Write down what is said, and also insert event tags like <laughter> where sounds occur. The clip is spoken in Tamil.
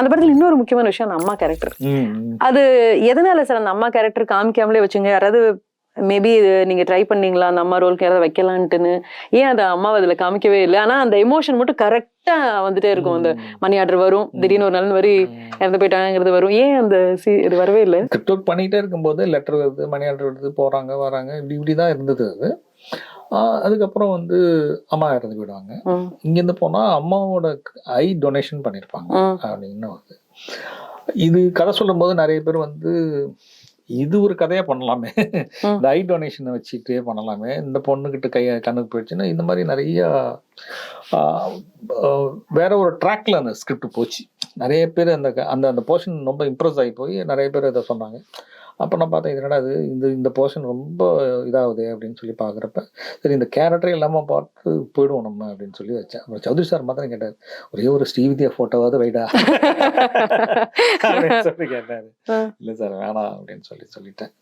அந்த படத்துல இன்னொரு முக்கியமான விஷயம் அந்த அம்மா கேரக்டர். அது எதனால சார் அந்த அம்மா கேரக்டர் காமிக்காமலே வச்சுங்க? யாராவது மேபி நீங்க ட்ரை பண்ணீங்களா? அந்த அம்மா ரோலுக்கு யாராவது வைக்கலான்ட்டுன்னு. ஏன் அந்த அம்மாவை அதுல காமிக்கவே இல்லை? ஆனா அந்த எமோஷன் மட்டும் கரெக்டா வந்துட்டே இருக்கும். அந்த மணி ஆர்டர் வரும். திடீர்னு ஒரு நாள் வரி இறந்து போயிட்டாங்கிறது வரும். ஏன் அந்த சி- இது வரவே இல்லை? ஒர்க் பண்ணிட்டே இருக்கும்போது லெட்டர் வருது மணி ஆர்டர் வருது போறாங்க வராங்க. இப்படி இப்படி தான் இருந்தது அது. அதுக்கப்புறம் வந்து அம்மா இறந்து போயிடுவாங்க. இங்கேருந்து போனா அம்மாவோட ஐ டொனேஷன் பண்ணியிருப்பாங்க அப்படின்னு வந்து. இது கதை சொல்லும்போது நிறைய பேர் வந்து இது ஒரு கதையா பண்ணலாமே. இந்த ஐ டொனேஷனை வச்சுட்டு பண்ணலாமே. இந்த பொண்ணுகிட்ட கை கண்ணுக்கு போயிடுச்சுன்னா இந்த மாதிரி நிறைய வேற ஒரு ட்ராக்ல அந்த ஸ்கிரிப்ட் போச்சு. நிறைய பேர் அந்த அந்த அந்த போர்ஷன் ரொம்ப இம்ப்ரெஸ் ஆகி போய் நிறைய பேர் இதை சொன்னாங்க. அப்போ நான் பார்த்தேன் இது என்னடா இது? இந்த இந்த போர்ஷன் ரொம்ப இதாகுது அப்படின்னு சொல்லி பார்க்குறப்ப சரி இந்த கேரக்டரே இல்லாமல் பார்த்து போயிடுவோம் நம்ம அப்படின்னு சொல்லி வச்சேன் அப்புறம் சௌத்ரி சார் மாத்திரம் கேட்டார் ஒரே ஒரு ஸ்ரீவித்யா ஃபோட்டோவாவது வைடா. <laughs> அப்படின்னு சொல்லி கேட்டார். இல்லை சார் வேணாம். அப்படின்னு சொல்லி சொல்லிட்டேன்.